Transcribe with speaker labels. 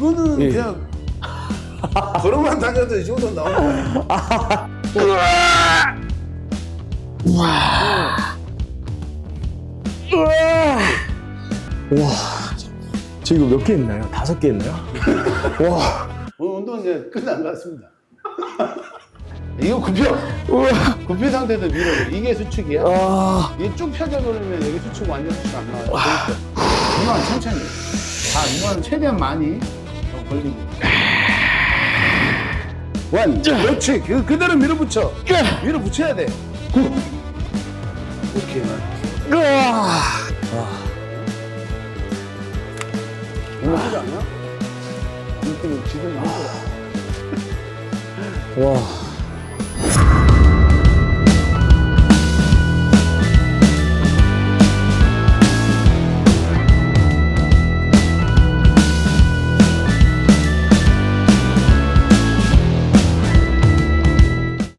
Speaker 1: 이거는
Speaker 2: 예.
Speaker 1: 그냥 걸어만 다녀도 이 정도 나오는 거야.
Speaker 2: 와, 저 이거 몇개 있나요? 다섯 개 있나요? 와,
Speaker 1: 오늘 운동 이제 끝난 것 같습니다. 이거 굽혀.
Speaker 2: 우와,
Speaker 1: 굽힌 상태에서 밀어요. 이게 수축이야.
Speaker 2: 아,
Speaker 1: 이게 쭉 펴져버리면 여기 수축 완전 수축 안 나와요. 그러니까 이만 천천히. 자, 이만 최대한 많이 더 벌리고. 원, 그렇지. 그, 그대로 밀어붙여. 밀어붙여야 돼. 굿. 오케이.
Speaker 2: 우와,
Speaker 1: 이거 하지 않냐? 이거 지금 힘들어.
Speaker 2: 와,